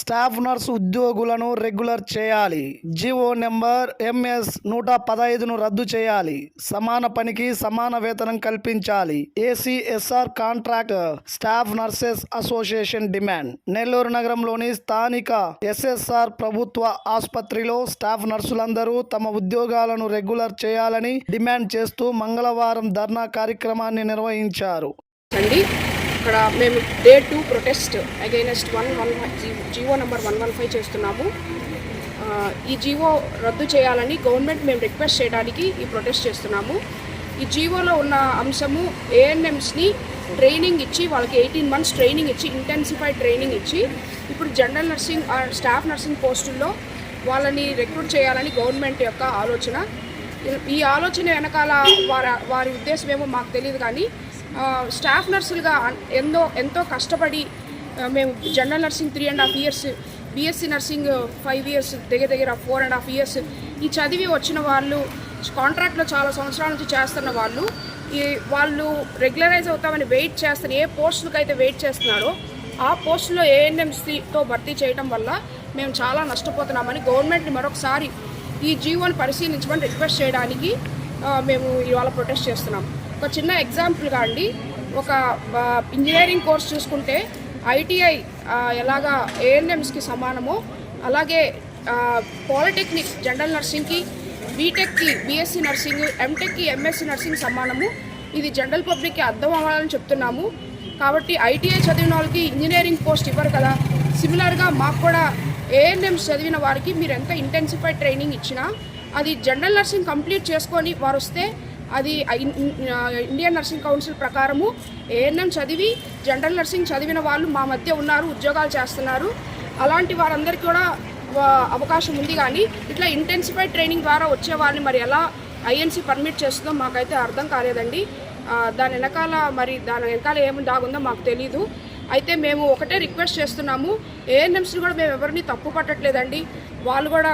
Staff nurse ఉద్యోగులను regular చేయాలి. GO number MS నూట పదహైదును రద్దు చేయాలి. సమాన పనికి సమాన వేతనం కల్పించాలి. ACSR contract staff nurses association demand. Nellore నగరంలోని స్థానిక ఎస్ఎస్ఆర్ ప్రభుత్వ ఆసుపత్రిలో స్టాఫ్ నర్సులందరూ తమ ఉద్యోగాలను రెగ్యులర్ చేయాలని డిమాండ్ చేస్తూ మంగళవారం ధర్నా కార్యక్రమాన్ని నిర్వహించారు. అక్కడ మేము day two protest against one one GO number one one five చేస్తున్నాము. ఈ జీవో రద్దు చేయాలని గవర్నమెంట్ మేము రిక్వెస్ట్ చేయడానికి ఈ ప్రొటెస్ట్ చేస్తున్నాము. ఈ జీవోలో ఉన్న అంశము ఏఎన్ఎంస్ని ట్రైనింగ్ ఇచ్చి వాళ్ళకి ఎయిటీన్ మంత్స్ ట్రైనింగ్ ఇచ్చి ఇంటెన్సిఫైడ్ ట్రైనింగ్ ఇచ్చి ఇప్పుడు జనరల్ నర్సింగ్ స్టాఫ్ నర్సింగ్ పోస్టుల్లో వాళ్ళని రిక్రూట్ చేయాలని గవర్నమెంట్ యొక్క ఆలోచన. ఈ ఆలోచన వెనకాల వారి వారి ఉద్దేశం ఏమో మాకు తెలియదు కానీ స్టాఫ్ నర్సులుగా ఎంతో ఎంతో కష్టపడి మేము general nursing three and half years BSc nursing five years దగ్గర దగ్గర ఫోర్ అండ్ హాఫ్ ఇయర్స్ ఈ చదివి వచ్చిన వాళ్ళు కాంట్రాక్ట్లో చాలా సంవత్సరాల నుంచి చేస్తున్న వాళ్ళు ఈ వాళ్ళు రెగ్యులరైజ్ అవుతామని వెయిట్ చేస్తారు ఏ పోస్టులకు అయితే వెయిట్ చేస్తున్నారో ఆ పోస్టులో ఏఎన్ఎంసీతో భర్తీ చేయడం వల్ల మేము చాలా నష్టపోతున్నామని గవర్నమెంట్ని మరొకసారి ఈ జీవోని పరిశీలించమని రిక్వెస్ట్ చేయడానికి మేము ఇవాళ ప్రొటెస్ట్ చేస్తున్నాం. ఒక చిన్న ఎగ్జాంపుల్గా అండి. ఒక ఇంజనీరింగ్ కోర్స్ చూసుకుంటే ఐటీఐ ఎలాగా ఏఎన్ఎంస్కి సమానమో అలాగే పాలిటెక్నిక్ జనరల్ నర్సింగ్కి బీటెక్కి బీఎస్సీ నర్సింగ్ ఎంటెక్కి ఎంఎస్సీ నర్సింగ్ సమానము. ఇది జనరల్ పబ్లిక్కి అర్థం అవ్వాలని చెప్తున్నాము. కాబట్టి ఐటీఐ చదివిన వాళ్ళకి ఇంజనీరింగ్ పోస్ట్ ఇవ్వరు కదా. సిమిలర్గా మాకు కూడా ఏఎన్ఎంస్ చదివిన వారికి మీరు ఎంత ఇంటెన్సిఫైడ్ ట్రైనింగ్ ఇచ్చినా అది జనరల్ నర్సింగ్ కంప్లీట్ చేసుకొని వారు వస్తే అది ఇండియన్ నర్సింగ్ కౌన్సిల్ ప్రకారము ఏఎన్ఎం చదివి జనరల్ నర్సింగ్ చదివిన వాళ్ళు మా మధ్య ఉన్నారు ఉద్యోగాలు చేస్తున్నారు. అలాంటి వారందరికీ కూడా అవకాశం ఉంది కానీ ఇట్లా ఇంటెన్సిఫైడ్ ట్రైనింగ్ ద్వారా వచ్చే వాళ్ళని మరి ఎలా ఐఎన్సీ పర్మిట్ చేస్తుందో మాకైతే అర్థం కాలేదండి. దాని వెనకాల మరి దాని వెనకాల ఏమి దాగుందో మాకు తెలీదు. అయితే మేము ఒకటే రిక్వెస్ట్ చేస్తున్నాము. ఏఎన్ఎంసీ కూడా మేము ఎవరిని తప్పు పట్టట్లేదండి. వాళ్ళు కూడా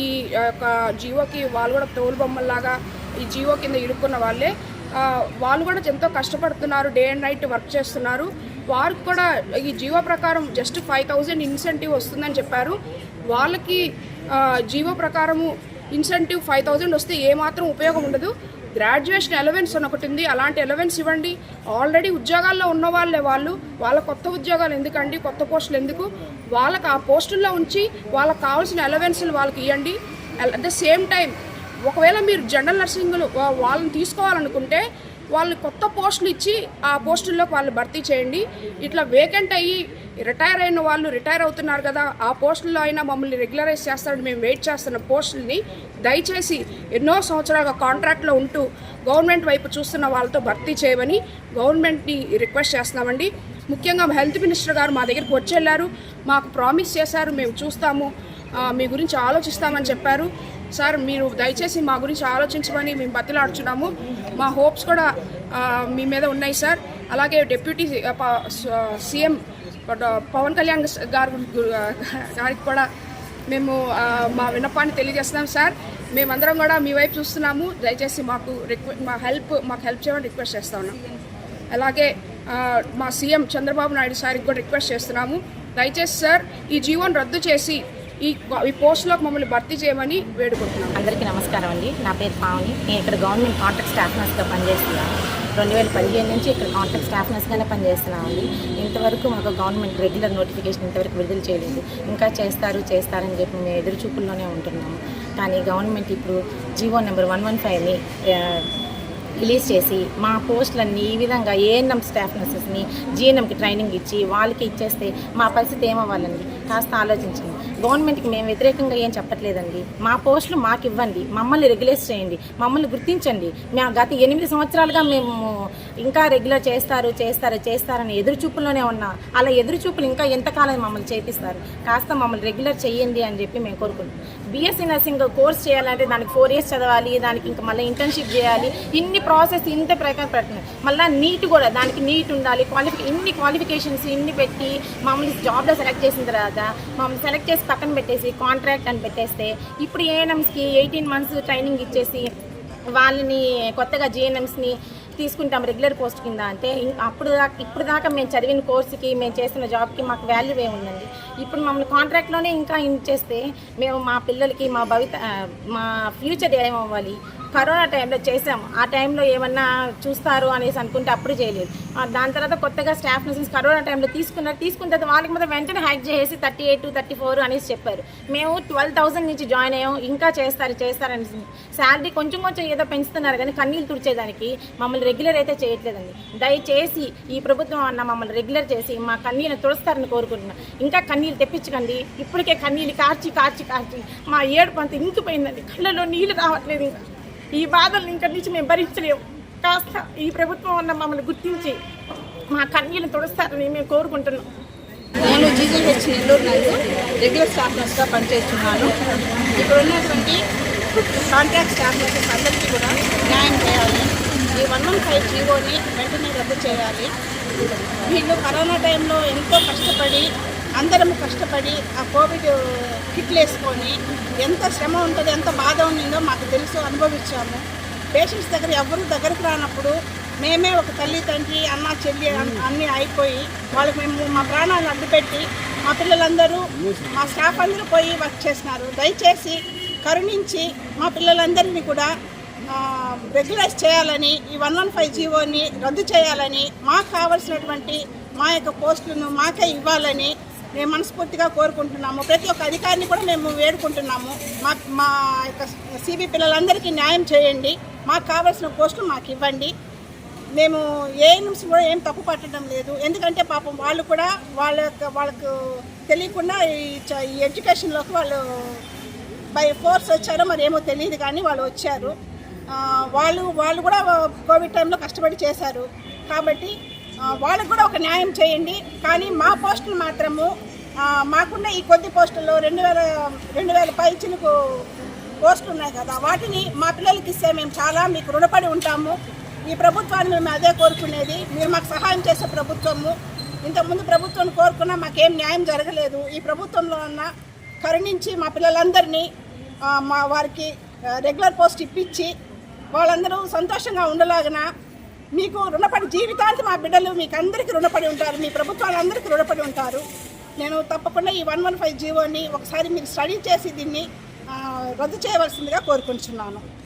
ఈ యొక్క జీవోకి వాళ్ళు కూడా తోలు బొమ్మల్లాగా ఈ జియో కింద ఇరుక్కున్న వాళ్ళే. వాళ్ళు కూడా ఎంతో కష్టపడుతున్నారు డే అండ్ నైట్ వర్క్ చేస్తున్నారు. వారికి కూడా ఈ జీవో ప్రకారం జస్ట్ ఫైవ్ థౌజండ్ ఇన్సెంటివ్ వస్తుందని చెప్పారు. వాళ్ళకి జియో జీవో ప్రకారము ఇన్సెంటివ్ ఫైవ్ థౌజండ్ వస్తే ఏమాత్రం ఉపయోగం ఉండదు. గ్రాడ్యుయేషన్ ఎలవెన్స్ అని ఒకటి ఉంది. అలాంటి ఎలవెన్స్ ఇవ్వండి. ఆల్రెడీ ఉద్యోగాల్లో ఉన్న వాళ్ళే వాళ్ళు. వాళ్ళ కొత్త ఉద్యోగాలు ఎందుకండి? కొత్త పోస్టులు ఎందుకు? వాళ్ళకి ఆ పోస్టుల్లో ఉంచి వాళ్ళకి కావాల్సిన ఎలవెన్స్లు వాళ్ళకి ఇవ్వండి. అట్ ద సేమ్ టైం ఒకవేళ మీరు జనరల్ నర్సింగ్లు వాళ్ళని తీసుకోవాలనుకుంటే వాళ్ళు కొత్త పోస్టులు ఇచ్చి ఆ పోస్టుల్లోకి వాళ్ళు భర్తీ చేయండి. ఇట్లా వేకెంట్ అయ్యి రిటైర్ అయిన వాళ్ళు రిటైర్ అవుతున్నారు కదా ఆ పోస్టుల్లో అయినా మమ్మల్ని రెగ్యులరైజ్ చేస్తారని మేము వెయిట్ చేస్తున్న పోస్టుల్ని దయచేసి ఎన్నో సంవత్సరాలుగా కాంట్రాక్ట్లో ఉంటూ గవర్నమెంట్ వైపు చూస్తున్న వాళ్ళతో భర్తీ చేయమని గవర్నమెంట్ని రిక్వెస్ట్ చేస్తున్నామండి. ముఖ్యంగా హెల్త్ మినిస్టర్ గారు మా దగ్గరికి వచ్చి వెళ్ళారు. మాకు ప్రామిస్ చేశారు. మేము చూస్తాము. మీ గురించి ఆలోచిస్తామని చెప్పారు. సార్ మీరు దయచేసి మా గురించి ఆలోచించమని మేము బతిలాడుచున్నాము. మా హోప్స్ కూడా మీ మీద ఉన్నాయి సార్. అలాగే డిప్యూటీ సీఎం పవన్ కళ్యాణ్ గారు గారికి కూడా మేము మా విన్నపాన్ని తెలియజేస్తున్నాం సార్. మేమందరం కూడా మీ వైపు చూస్తున్నాము. దయచేసి మాకు రిక్వె మా హెల్ప్ మాకు హెల్ప్ చేయమని రిక్వెస్ట్ చేస్తా ఉన్నాం. అలాగే మా సీఎం చంద్రబాబు నాయుడు సార్కి కూడా రిక్వెస్ట్ చేస్తున్నాము. దయచేసి సార్ ఈ జీవోని రద్దు చేసి ఈ ఈ పోస్టులోకి మమ్మల్ని భర్తీ చేయమని వేడుకుంటున్నాను అందరికీ నమస్కారం అండి. నా పేరు పావని. నేను ఇక్కడ గవర్నమెంట్ కాంట్రాక్ట్ స్టాఫ్ నర్స్గా పనిచేస్తున్నాను. రెండు వేల పదిహేను నుంచి ఇక్కడ కాంట్రాక్ట్ స్టాఫ్ నర్స్గానే పనిచేస్తున్నామండి. ఇంతవరకు మాకు గవర్నమెంట్ రెగ్యులర్ నోటిఫికేషన్ ఇంతవరకు విడుదల చేయలేదు. ఇంకా చేస్తారు చేస్తారని చెప్పి మేము ఎదురు చూపుల్లోనే ఉంటున్నాము. కానీ గవర్నమెంట్ ఇప్పుడు జీవో నెంబర్ వన్ వన్ ఫైవ్ని రిలీజ్ చేసి మా పోస్టులన్నీ ఈ విధంగా ఏఎన్ఎం స్టాఫ్ నర్సెస్ని జిఎన్ఎంకి ట్రైనింగ్ ఇచ్చి వాళ్ళకి ఇచ్చేస్తే మా పరిస్థితి ఏమవ్వాలండి? కాస్త ఆలోచించండి. గవర్నమెంట్కి మేము వ్యతిరేకంగా ఏం చెప్పట్లేదండి. మా పోస్టులు మాకు ఇవ్వండి మమ్మల్ని రెగ్యులేట్ చేయండి. మమ్మల్ని గుర్తించండి. మా గత ఎనిమిది సంవత్సరాలుగా మేము ఇంకా రెగ్యులర్ చేస్తారు చేస్తారు చేస్తారని ఎదురుచూపుల్లోనే ఉన్నా అలా ఎదురు చూపులు ఇంకా ఎంతకాలం మమ్మల్ని చేపిస్తారు? కాస్త మమ్మల్ని రెగ్యులర్ చేయండి అని చెప్పి మేము కోరుకుంటున్నాం. బీఎస్సీ నర్సింగ్ కోర్స్ చేయాలంటే దానికి ఫోర్ ఇయర్స్ చదవాలి దానికి ఇంకా మళ్ళీ ఇంటర్న్షిప్ చేయాలి. ఇన్ని ప్రాసెస్ ఇంత ప్రకారం పెడుతున్నాయి మళ్ళీ నీట్ కూడా దానికి నీట్ ఉండాలి. క్వాలిఫి ఇన్ని క్వాలిఫికేషన్స్ ఇన్ని పెట్టి మమ్మల్ని జాబ్లో సెలెక్ట్ చేసిన తర్వాత మమ్మల్ని సెలెక్ట్ చేసి పక్కన పెట్టేసి కాంట్రాక్ట్ అని పెట్టేస్తే ఇప్పుడు ఏఎన్ఎంస్కి ఎయిటీన్ మంత్స్ ట్రైనింగ్ ఇచ్చేసి వాళ్ళని కొత్తగా జిఎన్ఎంస్ని తీసుకుంటాం రెగ్యులర్ పోస్ట్ కింద అంటే అప్పుడు దాకా ఇప్పుడు దాకా మేము చదివిన కోర్సుకి మేము చేసిన జాబ్కి మాకు వాల్యూ ఏముందండి ఇప్పుడు మమ్మల్ని కాంట్రాక్ట్లోనే ఇంకా ఇచ్చేస్తే మేము మా పిల్లలకి మా భవిత మా ఫ్యూచర్ ఏమవ్వాలి? కరోనా టైంలో చేసాము ఆ టైంలో ఏమన్నా చూస్తారు అనేసి అనుకుంటే అప్పుడు చేయలేదు. దాని తర్వాత కొత్తగా స్టాఫ్ నర్సెస్ కరోనా టైంలో తీసుకున్నారు తీసుకున్న తర్వాత వాళ్ళకి మొత్తం వెంటనే హ్యాక్ చేసి థర్టీ ఎయిట్ థర్టీ ఫోర్ అనేసి చెప్పారు. మేము ట్వెల్వ్ థౌసండ్ నుంచి జాయిన్ అయ్యాం. ఇంకా చేస్తారు చేస్తారని శాలరీ కొంచెం కొంచెం ఏదో పెంచుతున్నారు కానీ కన్నీళ్ళు తుడిచేదానికి మమ్మల్ని రెగ్యులర్ అయితే చేయట్లేదండి. దయచేసి ఈ ప్రభుత్వం అన్న మమ్మల్ని రెగ్యులర్ చేసి మా కన్నీళ్ళు తుడుస్తారని కోరుకుంటున్నాం. ఇంకా కన్నీళ్ళు తెప్పించకండి. ఇప్పటికే కన్నీళ్ళు కార్చి కార్చి కార్చి. మా ఏడుపు అంతా ఇంకిపోయిందండి. కళ్ళలో నీళ్ళు రావట్లేదు ఇంకా. ఈ బాధలు ఇంకా నుంచి మేము భరించలేము. కాస్త ఈ ప్రభుత్వం అన్న మమ్మల్ని గుర్తించి మా కన్నీళ్ళు తుడుస్తారని మేము కోరుకుంటున్నాం. నేను జీజీహెచ్ నెల్లూరు నందు రెగ్యులర్ స్టాఫ్ నర్స్గా పనిచేస్తున్నాను. ఇక్కడ ఉన్నటువంటి కాంట్రాక్ట్ స్టాఫ్ నర్సెస్ అందరికీ కూడా న్యాయం చేయాలి. ఈ వన్ వన్ ఫైవ్ జీవోని వెంటనే రద్దు చేయాలి. వీళ్ళు కరోనా టైంలో ఎంతో కష్టపడి అందరం కష్టపడి ఆ కోవిడ్ కిట్లు వేసుకొని ఎంత శ్రమ ఉంటుందో ఎంత బాధ ఉండిందో మాకు తెలుసు అనుభవించాము. పేషెంట్స్ దగ్గర ఎవరు దగ్గరకు రానప్పుడు మేమే ఒక తల్లి తండ్రి అన్న చెల్లి అన్- అన్నీ అయిపోయి వాళ్ళకి మేము మా ప్రాణాలు అడ్డుపెట్టి మా పిల్లలందరూ మా స్టాఫ్ అందరూ పోయి వర్క్ చేస్తున్నారు. దయచేసి కరుణించి మా పిల్లలందరినీ కూడా రెగ్యులైజ్ చేయాలని ఈ వన్ వన్ ఫైవ్ జీవోని రద్దు చేయాలని మాకు కావలసినటువంటి మా యొక్క పోస్టులను మాకే ఇవ్వాలని మేము మనస్ఫూర్తిగా కోరుకుంటున్నాము. ప్రతి ఒక్క అధికారిని కూడా మేము వేడుకుంటున్నాము. మా మా యొక్క సిబి పిల్లలందరికీ న్యాయం చేయండి. మాకు కావాల్సిన పోస్టులు మాకు ఇవ్వండి. మేము ఏ నుంచి కూడా ఏం తప్పు పట్టడం లేదు. ఎందుకంటే పాపం వాళ్ళు కూడా వాళ్ళ యొక్క వాళ్ళకు తెలియకుండా ఈ ఈ ఎడ్యుకేషన్లోకి వాళ్ళు బై ఫోర్స్ వచ్చారో మరి ఏమో తెలియదు కానీ వాళ్ళు వచ్చారు. వాళ్ళు వాళ్ళు కూడా కోవిడ్ టైంలో కష్టపడి చేశారు. కాబట్టి వాళ్ళకు కూడా ఒక న్యాయం చేయండి. కానీ మా పోస్టులు మాత్రము మాకున్న ఈ కొద్ది పోస్టుల్లో రెండు వేల రెండు వేల పైచిలకు పోస్టులు ఉన్నాయి కదా. వాటిని మా పిల్లలకి ఇస్తే మేము చాలా మీకు రుణపడి ఉంటాము. ఈ ప్రభుత్వాన్ని మేము అదే కోరుకునేది. మీరు మాకు సహాయం చేసే ప్రభుత్వము. ఇంతకుముందు ప్రభుత్వం కోరుకున్నా మాకేం న్యాయం జరగలేదు. ఈ ప్రభుత్వంలో ఉన్న కరుణించి మా పిల్లలందరినీ మా వారికి రెగ్యులర్ పోస్ట్ ఇప్పించి వాళ్ళందరూ సంతోషంగా ఉండలాగన మీకు రుణపడి జీవితాంతం మా బిడ్డలు మీకు అందరికీ రుణపడి ఉంటారు. మీ ప్రభుత్వాలందరికీ రుణపడి ఉంటారు. నేను తప్పకుండా ఈ వన్ వన్ ఫైవ్ జీవోని ఒకసారి మీరు స్టడీ చేసి దీన్ని రద్దు చేయవలసిందిగా కోరుకుంటున్నాను.